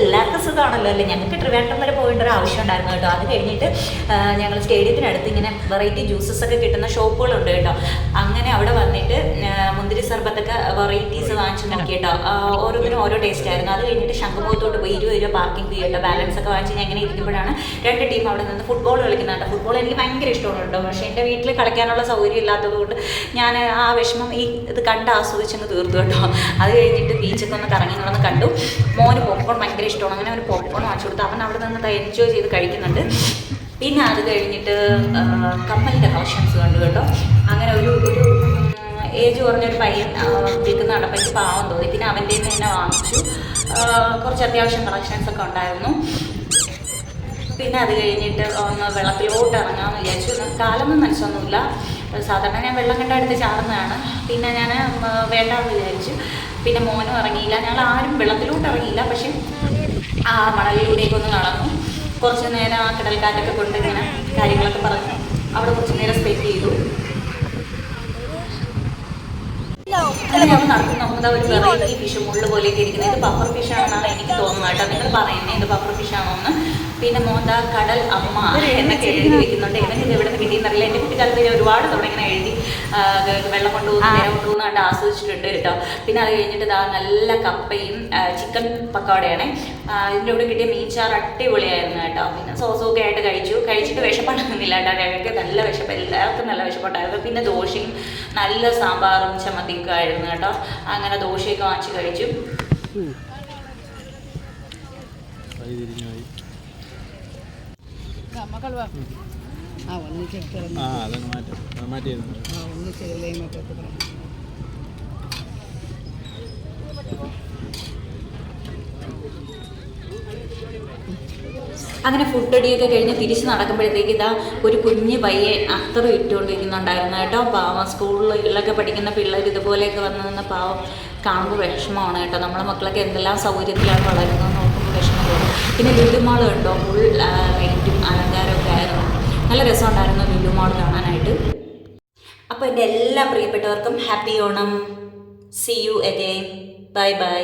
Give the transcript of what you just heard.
എല്ലാവർക്കും സുഖമാണല്ലോ അല്ലേ? ഞങ്ങൾക്ക് ട്രിവാൻഡ്രം വരെ പോകേണ്ട ഒരു ആവശ്യം ഉണ്ടായിരുന്നു കേട്ടോ. അത് കഴിഞ്ഞിട്ട് ഞങ്ങൾ സ്റ്റേഡിയത്തിനടുത്ത് ഇങ്ങനെ വെറൈറ്റി ജ്യൂസസ് ഒക്കെ കിട്ടുന്ന ഷോപ്പുകളുണ്ട് കേട്ടോ. അങ്ങനെ അവിടെ വന്നിട്ട് മുന്തിരി സർബത്തൊക്കെ വെറൈറ്റീസ് വാങ്ങിച്ചു നോക്കി കേട്ടോ. ഓരോന്നിനും ഓരോ ടേസ്റ്റ് ആയിരുന്നു. അത് കഴിഞ്ഞിട്ട് ശംഖുമുഖത്തോട്ട് പോയി ഇരുപത് രൂപ പാർക്കിംഗ് ഫീ കേട്ടോ. ബാലൻസ് ഒക്കെ വാങ്ങിച്ച് ഞാൻ ഇങ്ങനെ ഇരിക്കുമ്പോഴാണ് രണ്ട് ടീം അവിടെ നിന്ന് ഫുട്ബോൾ കളിക്കുന്നുണ്ട് ഫുട്ബോൾ എനിക്ക് ഭയങ്കര ഇഷ്ടമാണ് കേട്ടോ. പക്ഷേ എന്റെ വീട്ടിൽ കളിക്കാനുള്ള സൗകര്യം ഇല്ലാത്തതുകൊണ്ട് ഞാൻ ആ വിഷമം ഈ ഇത് കണ്ട് ആസ്വദിച്ചങ്ങ് തീർത്തു കേട്ടോ. അത് കഴിഞ്ഞിട്ട് ബീച്ചൊക്കെ ഒന്ന് കറങ്ങി നടന്ന് കണ്ടു. മോന് പോപ്കോൺ ഭയങ്കര ഇഷ്ടമാണ്. അങ്ങനെ അവന് പോപ്കോൺ വാങ്ങിച്ചു കൊടുത്തു. അവൻ അവിടെ നിന്ന് എൻജോയ് ചെയ്ത് കഴിക്കുന്നുണ്ട്. പിന്നെ അത് കഴിഞ്ഞിട്ട് ആ, കമ്മലിന്റെ കളക്ഷൻസ് കണ്ടു കേട്ടോ. അങ്ങനെ ഒരു ഒരു ഏജ് കുറഞ്ഞൊരു പയ്യൻ വിൽക്കുന്ന കണ്ടപ്പോൾ എനിക്ക് പാവം തോന്നി. പിന്നെ അവന്റെ തന്നെ വാങ്ങിച്ചു. കുറച്ച് അത്യാവശ്യം കളക്ഷൻസ് ഒക്കെ ഉണ്ടായിരുന്നു. പിന്നെ അത് കഴിഞ്ഞിട്ട് ഒന്ന് വെള്ളത്തിലോട്ട് ഇറങ്ങാമെന്ന് വിചാരിച്ചു. കാലൊന്നും മനസ്സൊന്നുമില്ല. സാധാരണ ഞാൻ വെള്ളം കണ്ട അടുത്ത് ചാടുന്നതാണ്. പിന്നെ ഞാൻ വേണ്ടാന്ന് വിചാരിച്ചു. പിന്നെ മോനും ഇറങ്ങിയില്ല ഞങ്ങൾ ആരും വെള്ളത്തിലോട്ട് ഇറങ്ങിയില്ല. പക്ഷെ ആ മണലിലൂടെയൊക്കെ ഒന്ന് നടന്നു. കുറച്ച് നേരം ആ കടൽക്കാറ്റൊക്കെ കൊണ്ട് ഇങ്ങനെ കാര്യങ്ങളൊക്കെ പറഞ്ഞു. അവിടെ കുറച്ച് നേരം സ്പെൻഡ് ചെയ്തു. അങ്ങനെ ഞങ്ങൾ നടക്കുന്ന നമ്മുടെ ഒരു വെറൈറ്റി ഫിഷ് മുള്ളു പോലെയൊക്കെ ഇരിക്കുന്നത്. ഇത് ബഫർ ഫിഷ് ആണെന്നാണ് എനിക്ക് തോന്നുന്നത് കേട്ടോ. നിങ്ങൾ പറയുന്നത് ഇത് ബഫർ ഫിഷ് ആണോ പിന്നെ മോന്താ കടൽ അമ്മ എന്നൊക്കെ എഴുതി വെക്കുന്നുണ്ട്. ഇവന് ഇത് എവിടെ നിന്ന് കിട്ടിയെന്നറിയില്ല എന്റെ കുട്ടിക്കാലത്ത് ഞാൻ ഒരുപാട് തവണ വെള്ളം കൊണ്ടുപോകുന്നു നേരം കൊണ്ടുപോകുന്ന കണ്ട് ആസ്വദിച്ചിട്ടുണ്ട് കേട്ടോ. പിന്നെ അത് കഴിഞ്ഞിട്ട് ഇതാ നല്ല കപ്പയും ചിക്കൻ പക്കോടയാണ് ഇതിന്റെ കൂടെ കിട്ടിയ മീൻചാർ അടിപൊളിയായിരുന്നു കേട്ടോ. പിന്നെ സോസൊക്കെ ആയിട്ട് കഴിച്ചു. കഴിച്ചിട്ട് വിഷപ്പെട്ടിരുന്നില്ല കേട്ടോ. ഞങ്ങൾക്ക് നല്ല വിശപ്പ് എല്ലാവർക്കും നല്ല വിശപ്പുണ്ടായിരുന്നു. പിന്നെ ദോശയും നല്ല സാമ്പാറും ചമ്മന്തിയൊക്കെ ആയിരുന്നു കേട്ടോ. അങ്ങനെ ദോശയൊക്കെ വാങ്ങിച്ച് കഴിച്ചു. മക്കളവാ ആ ഒന്ന് ചെറുക്കിറങ്ങി ആ അതങ്ങ് മാറ്റാം. മാറ്റിയിരുന്നു? ആ അങ്ങനെ ഫുഡ് അടിയൊക്കെ കഴിഞ്ഞ് തിരിച്ച് നടക്കുമ്പോഴത്തേക്ക് ഇതാ ഒരു കുഞ്ഞ് പയ്യെ അത്ര ഇട്ടുകൊണ്ടിരിക്കുന്നുണ്ടായിരുന്നു കേട്ടോ. പാവം സ്കൂളിലൊക്കെ പഠിക്കുന്ന പിള്ളേർ ഇതുപോലെയൊക്കെ വന്നു നിന്ന് പാവം കാണുമ്പോൾ വിഷമമാണ് കേട്ടോ. നമ്മളെ മക്കളൊക്കെ എന്തെല്ലാം സൗകര്യത്തിലാണ് വളരുന്നത് നോക്കുമ്പോൾ വിഷമം തോന്നും. പിന്നെ ലുലുമാൾ കണ്ടോ ഫുൾ ലൈറ്റും നല്ല രസമുണ്ടായിരുന്നു ലുലുമാൾ കാണാനായിട്ട്. അപ്പോൾ എന്റെ എല്ലാ പ്രിയപ്പെട്ടവർക്കും happy Onam. See you again bye bye